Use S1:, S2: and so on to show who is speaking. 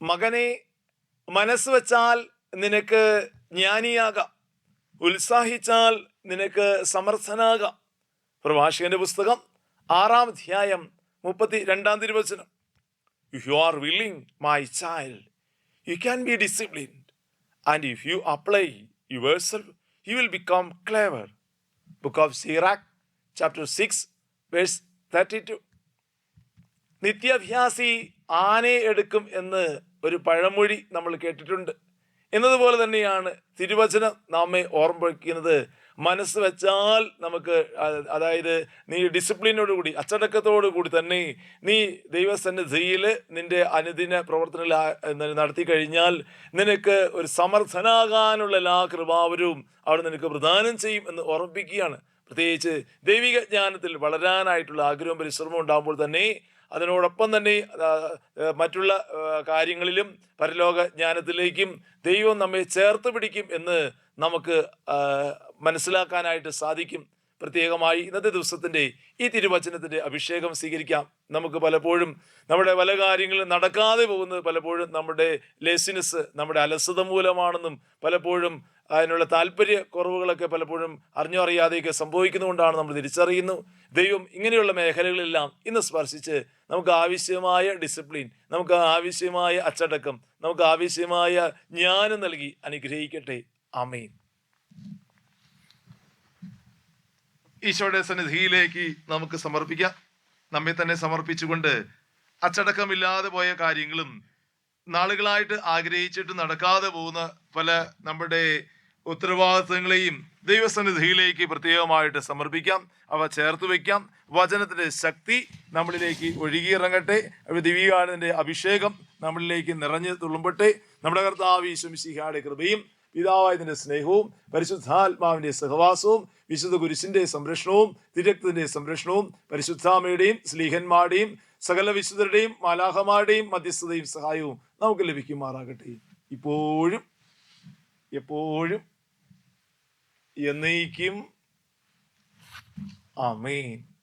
S1: മകനെ മനസ്സ് വച്ചാൽ നിനക്ക് ജ്ഞാനിയാകാം. ഉത്സാഹിച്ചാൽ നിനക്ക് സമർത്ഥനാകാം. പ്രഭാഷകന്റെ പുസ്തകം ആറാം അധ്യായം മുപ്പത്തി രണ്ടാം തിരുവചനം. You are willing my child you can be disciplined and if you apply yourself you will become clever book of Sirach chapter six verse thirty two നിത്യാഭ്യാസി ആനയെ എടുക്കും എന്ന് ഒരു പഴമൊഴി നമ്മൾ കേട്ടിട്ടുണ്ട്. എന്നതുപോലെ തന്നെയാണ് തിരുവചനം നമ്മെ ഓർമ്മിക്കുന്നത് മനസ്സ് വെച്ചാൽ നമുക്ക് അതായത് നീ ഡിസിപ്ലിനോടുകൂടി അച്ചടക്കത്തോടു കൂടി തന്നെ നീ ദൈവസന്നിധിയിൽ നിന്റെ അനുദിന പ്രവർത്തനങ്ങൾ നടത്തി കഴിഞ്ഞാൽ നിനക്ക് ഒരു സമർത്ഥനാകാനുള്ള എല്ലാ കൃപാവരവും അവിടെ നിനക്ക് പ്രദാനം ചെയ്യും എന്ന് ഓർമ്മിപ്പിക്കുകയാണ്. പ്രത്യേകിച്ച് ദൈവിക ജ്ഞാനത്തിൽ വളരാനായിട്ടുള്ള ആഗ്രഹവും പരിശ്രമവും ഉണ്ടാകുമ്പോൾ തന്നെ അതിനോടൊപ്പം തന്നെ മറ്റുള്ള കാര്യങ്ങളിലും പരലോക ജ്ഞാനത്തിലേക്കും ദൈവം നമ്മെ ചേർത്ത് പിടിക്കും എന്ന് നമുക്ക് മനസ്സിലാക്കാനായിട്ട് സാധിക്കും. പ്രത്യേകമായി ഇന്നത്തെ ദിവസത്തിന്റെ ഈ തിരുവചനത്തിന്റെ അഭിഷേകം സ്വീകരിക്കാം. നമുക്ക് പലപ്പോഴും നമ്മുടെ പല കാര്യങ്ങളും നടക്കാതെ പോകുന്നത് പലപ്പോഴും നമ്മുടെ ലെസിനസ് നമ്മുടെ അലസത മൂലമാണെന്നും പലപ്പോഴും അതിനുള്ള താല്പര്യ കുറവുകളൊക്കെ പലപ്പോഴും അറിഞ്ഞോ അറിയാതെയൊക്കെ സംഭവിക്കുന്നതുകൊണ്ടാണ് നമ്മൾ തിരിച്ചറിയുന്നു. ദൈവം ഇങ്ങനെയുള്ള മേഖലകളെല്ലാം ഇന്ന് സ്പർശിച്ച് നമുക്ക് ആവശ്യമായ ഡിസിപ്ലിൻ നമുക്ക് ആവശ്യമായ അച്ചടക്കം നമുക്ക് ആവശ്യമായ ജ്ഞാനം നൽകി അനുഗ്രഹിക്കട്ടെ. ആമേൻ. ഈശോയുടെ സന്നിധിയിലേക്ക് നമുക്ക് സമർപ്പിക്കാം. നമ്മെ തന്നെ സമർപ്പിച്ചുകൊണ്ട് അച്ചടക്കമില്ലാതെ പോയ കാര്യങ്ങളും നാളുകളായിട്ട് ആഗ്രഹിച്ചിട്ട് നടക്കാതെ പോകുന്ന പല നമ്മുടെ ഉത്തരവാദിത്തങ്ങളെയും ദൈവസന്നിധിയിലേക്ക് പ്രത്യേകമായിട്ട് സമർപ്പിക്കാം. അവ ചേർത്ത് വയ്ക്കാം വചനത്തിന്റെ ശക്തി നമ്മളിലേക്ക് ഒഴുകിയിറങ്ങട്ടെ. ദിവ്യാനന്ദന്റെ അഭിഷേകം നമ്മളിലേക്ക് നിറഞ്ഞു തുളുമ്പട്ടെ നമ്മുടെ കർത്താവ് ഈശ്വമിശിഹായുടെ കൃപയും പിതാവായതിന്റെ സ്നേഹവും പരിശുദ്ധാത്മാവിന്റെ സഹവാസവും വിശുദ്ധ കുരിശിന്റെ സംരക്ഷണവും തിരക്തത്തിന്റെ സംരക്ഷണവും പരിശുദ്ധാമയുടെയും സ്ലീഹന്മാരുടെയും സകല വിശുദ്ധരുടെയും മാലാഹമാരുടെയും മധ്യസ്ഥതയും സഹായവും നമുക്ക് ലഭിക്കുമാറാകട്ടെ. ഇപ്പോഴും എപ്പോഴും എന്നേക്കും. ആമേൻ.